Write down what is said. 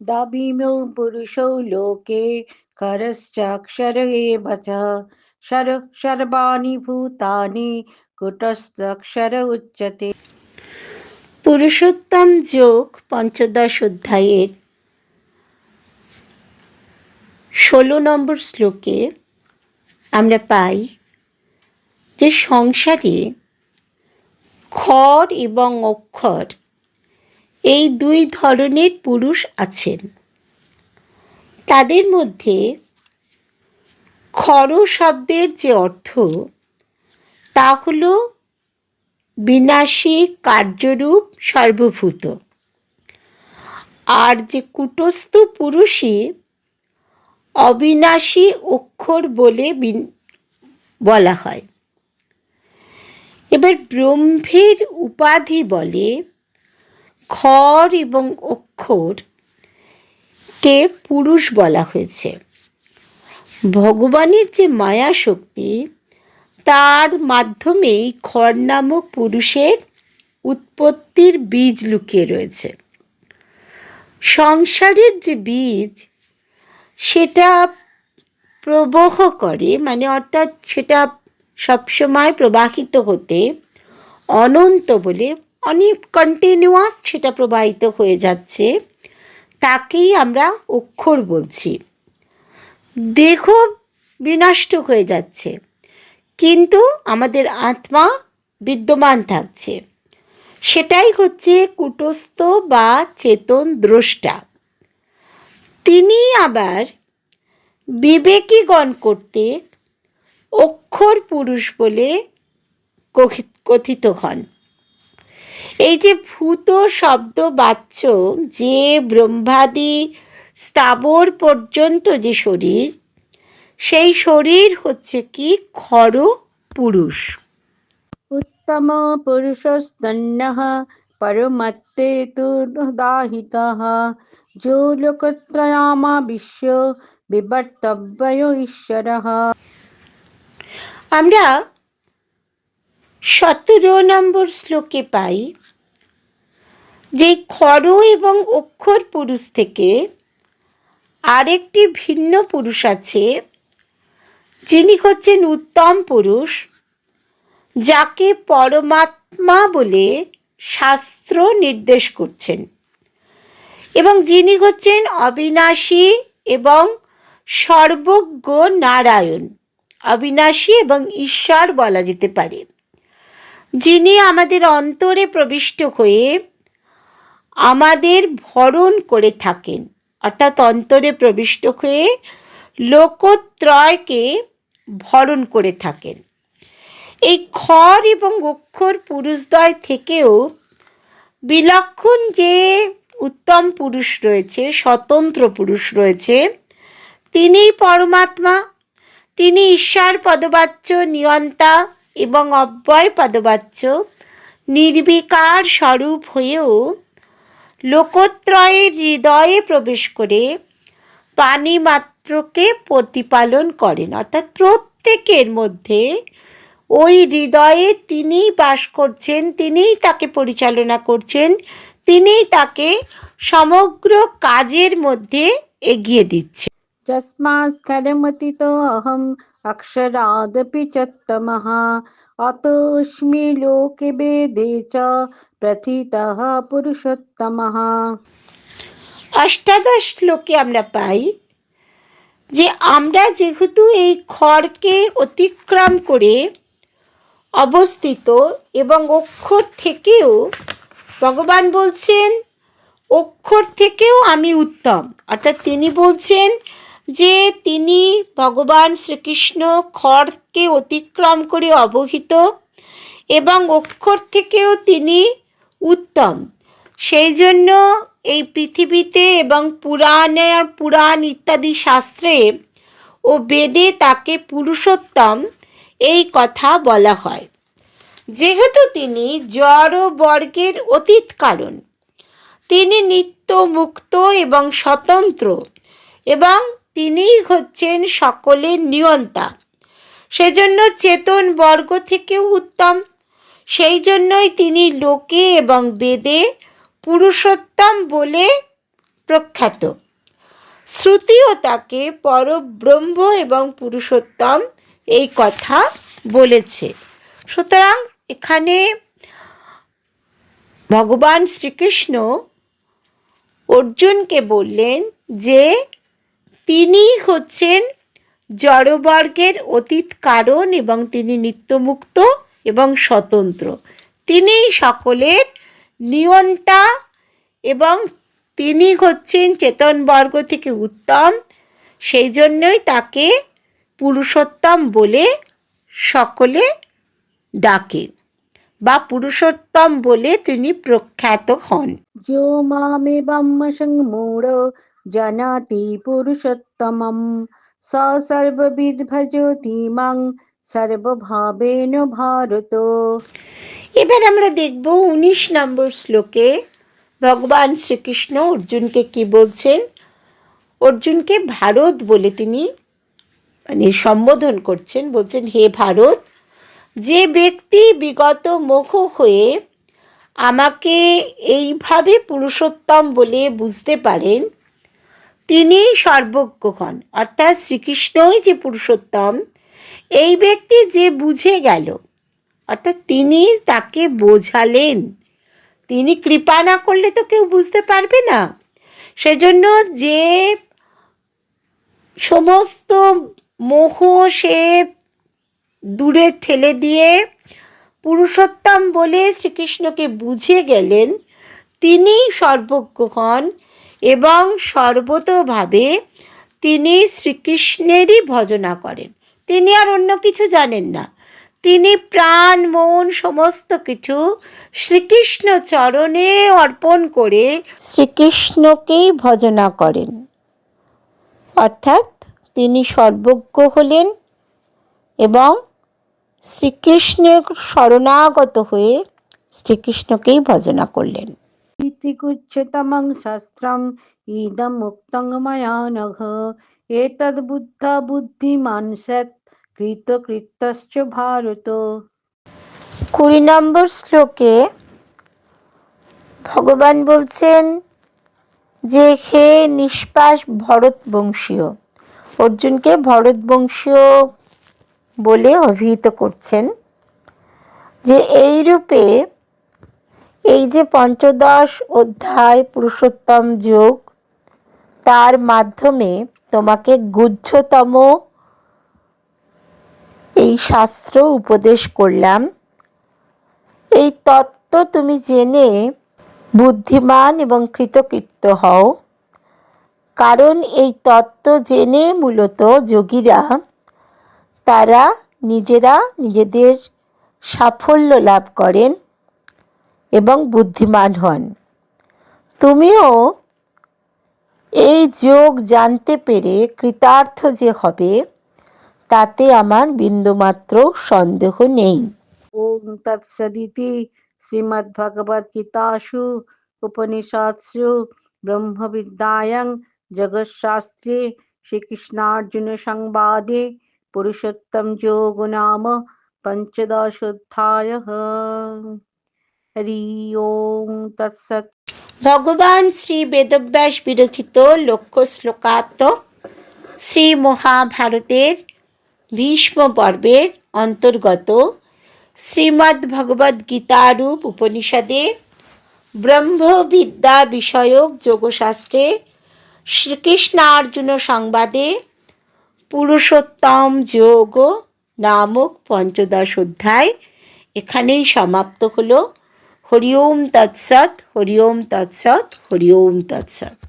दाभिमो पुरुषौ लोके करश्चाक्षर एव च शर सर्वाणि भूतानि कुटस्थक्षर उच्यते পুরুষোত্তম যোগ পঞ্চদশ অধ্যায়ের ষোলো নম্বর শ্লোকে আমরা পাই যে সংসারে খর এবং অক্ষর এই দুই ধরনের পুরুষ আছেন। তাদের মধ্যে খর শব্দের যে অর্থ, তা হল বিনাশী কার্যরূপ সর্বভূত। আর যে কুটস্থ পুরুষই অবিনাশী অক্ষর বলে বলা হয়। এবার ব্রহ্মের উপাধি বলে খর এবং অক্ষর কে পুরুষ বলা হয়েছে। ভগবানের যে মায়া শক্তি তার মাধ্যমেই খর নামক পুরুষের উৎপত্তির বীজ লুকিয়ে রয়েছে। সংসারের যে বীজ, সেটা প্রবহ করে মানে অর্থাৎ সেটা সবসময় প্রবাহিত হতে অনন্ত বলে অনেক কন্টিনিউয়াস সেটা প্রবাহিত হয়ে যাচ্ছে, তাকেই আমরা অক্ষর বলছি। দেহ বিনষ্ট হয়ে যাচ্ছে, কিন্তু আমাদের আত্মা বিদ্যমান থাকছে। সেটাই হচ্ছে কুটস্থ বা চেতন দ্রষ্টা। তিনি আবার বিবেকীগণ করতে অক্ষর পুরুষ বলে কথিত হন। এই যে ভূত শব্দ বাচ্য যে ব্রহ্মাদি স্থাবর পর্যন্ত যে শরীর সেই শরীর হচ্ছে কি? খর পুরুষ। উত্তম পুরুষস্তন্য পরমত্তে তু দাহিত যো লোকত্রয়ামা বিশ্ব বিবর্তব্য ঈশ্বর। আমরা সতেরো নম্বর শ্লোকে পাই, যে খর এবং অক্ষর পুরুষ থেকে আরেকটি ভিন্ন পুরুষ আছে, যিনি হচ্ছেন উত্তম পুরুষ, যাকে পরমাত্মা বলে শাস্ত্র নির্দেশ করছেন। এবং যিনি হচ্ছেন অবিনাশী এবং সর্বজ্ঞ নারায়ণ। অবিনাশী এবং ঈশ্বর বলা যেতে পারে। যিনি আমাদের অন্তরে প্রবিষ্ট হয়ে আমাদের ভরণ করে থাকেন, অর্থাৎ অন্তরে প্রবিষ্ট হয়ে লোকত্রয়কে ভরণ করে থাকেন। এই খর এবং অক্ষর পুরুষদ্বয় থেকেও বিলক্ষণ যে উত্তম পুরুষ রয়েছে, স্বতন্ত্র পুরুষ রয়েছে তিনি পরমাত্মা, তিনি ঈশ্বর পদবাচ্য নিয়ন্তা এবং অব্যয় পদবাচ্য নির্বিকার স্বরূপ হয়েও লোকত্রয়ের হৃদয়ে প্রবেশ করে প্রাণী মাত্রকে প্রতিপালন করেন। অর্থাৎ প্রত্যেকের মধ্যে ওই হৃদয়ে তিনিই বাস করছেন, তিনিই তাকে পরিচালনা করছেন, তিনিই তাকে সমগ্র কাজের মধ্যে এগিয়ে দিচ্ছে যস্মাস্খলমতিতো অহম অক্ষরাদপি চত্তমः অতোস্মি লোকে বেদে চ প্রথিতः পুরুষোত্তমः অষ্টাদশ শ্লোকে আমরা পাই যে, আমরা যেহেতু এই খড়কে অতিক্রম করে অবস্থিত এবং অক্ষর থেকেও ভগবান বলছেন, অক্ষর থেকেও আমি উত্তম। অর্থাৎ তিনি বলছেন যে তিনি ভগবান শ্রীকৃষ্ণ খড়কে অতিক্রম করে অবহিত এবং অক্ষর থেকেও তিনি উত্তম। সেই জন্য এই পৃথিবীতে এবং পুরাণে পুরাণ ইত্যাদি শাস্ত্রে ও বেদে তাকে পুরুষোত্তম এই কথা বলা হয়। যেহেতু তিনি জড় বর্গের অতীত কারণ, তিনি নিত্য মুক্ত এবং স্বতন্ত্র এবং তিনিই হচ্ছেন সকলের নিয়ন্তা। সেজন্য চেতন বর্গ থেকেও উত্তম। সেই জন্যই তিনি লোকে এবং বেদে পুরুষোত্তম বলে প্রখ্যাত। শ্রুতিও তাকে পরব্রহ্ম এবং পুরুষোত্তম এই কথা বলেছে। সুতরাং এখানে ভগবান শ্রীকৃষ্ণ অর্জুনকে বললেন যে তিনি হচ্ছেন জড়বর্গের অতীত কারণ এবং তিনি নিত্যমুক্ত এবং স্বতন্ত্র। তিনি সকলের নিয়ন্তা এবং তিনি হচ্ছেন চেতনবর্গ থেকে উত্তম। সেই জন্যই তাকে পুরুষোত্তম বলে সকলে ডাকে বা পুরুষোত্তম বলে তিনি প্রখ্যাত হন। যো মামে বাম্মসং মূঢ় जानाति पुरुषोत्तमं स सर्वविद् भजति मां সর্বভাবেন ভারত এবার আমরা দেখব উনিশ নম্বর শ্লোকে ভগবান শ্রীকৃষ্ণ অর্জুনকে কি বলছেন অর্জুনকে ভারত বলে তিনি মানে সম্বোধন করছেন বলছেন হে ভারত যে ব্যক্তি বিগত মুখ হয়ে আমাকে এইভাবে পুরুষোত্তম বলে বুঝতে পারেন তিনি সর্বজ্ঞ হন। অর্থাৎ শ্রীকৃষ্ণই যে পুরুষোত্তম, এই ব্যক্তি যে বুঝে গেল, অর্থাৎ তিনি তাকে বোঝালেন। তিনি কৃপা না করলে তো কেউ বুঝতে পারবে না। সেজন্য যে সমস্ত মোহ সে দূরে ঠেলে দিয়ে পুরুষোত্তম বলে শ্রীকৃষ্ণকে বুঝে গেলেন, তিনি সর্বজ্ঞ হন। এবং সর্বতভাবে তিনি শ্রীকৃষ্ণেরই ভজনা করেন। তিনি আর অন্য কিছু জানেন না। তিনি প্রাণ, মন সমস্ত কিছু শ্রীকৃষ্ণ চরণে অর্পণ করে শ্রীকৃষ্ণকেই ভজনা করেন। অর্থাৎ তিনি সর্বজ্ঞ হলেন এবং শ্রীকৃষ্ণের শরণাগত হয়ে শ্রীকৃষ্ণকেই ভজনা করলেন। ইতি কুচ্ছতমং শাস্ত্রম ইদম মুক্তং ময়া নঘ এতদ বুদ্ধা বুদ্ধিমান সৎ কৃত কৃতশ্চ ভারত কুড়ি নম্বর শ্লোকে ভগবান বলছেন যে, হে নিষ্পাস ভরতবংশীয়, অর্জুনকে ভরতবংশীয় বলে অভিহিত করছেন যে এই রূপে এই যে পঞ্চদশ অধ্যায় পুরুষোত্তম যোগ, তার মাধ্যমে তোমাকে গুহ্যতম এই শাস্ত্র উপদেশ করলাম। এই তত্ত্ব তুমি জেনে বুদ্ধিমান এবং কৃতকৃত্য হও। কারণ এই তত্ত্ব জেনে মূলত যোগীরা, তারা নিজেরা নিজেদের সাফল্য লাভ করেন। এবং বুদ্ধিমান হন। তুমিও এই যোগ জানতে পেরে কৃতার্থ যে হবে, তাতে আমার বিন্দুমাত্র সন্দেহ নেই। ওম তৎসদিতি শ্রীমদ্ভগবদ্গীতাসু উপনিষৎসু ব্রহ্মবিদ্যায়ং জগৎশাস্ত্রে শ্রীকৃষ্ণার্জুন সংবাদে পুরুষোত্তম যোগ নাম পঞ্চদশোধ্যায়। হরি ওম তৎসৎ। ভগবান শ্রী বেদব্যাস বিরচিত লক্ষ্য শ্লোকাত্মক শ্রী মহাভারতের ভীষ্ম পর্বের অন্তর্গত শ্রীমদ্ ভগবদ্ গীতারূপ উপনিষদে ব্রহ্মবিদ্যা বিষয়ক যোগশাস্ত্রে শ্রীকৃষ্ণার্জুন সংবাদে পুরুষোত্তম যোগ নামক পঞ্চদশ অধ্যায় এখানেই সমাপ্ত হলো। হরি ওম তৎসৎ হরি ওম তৎসৎ হরি ওম তৎসৎ।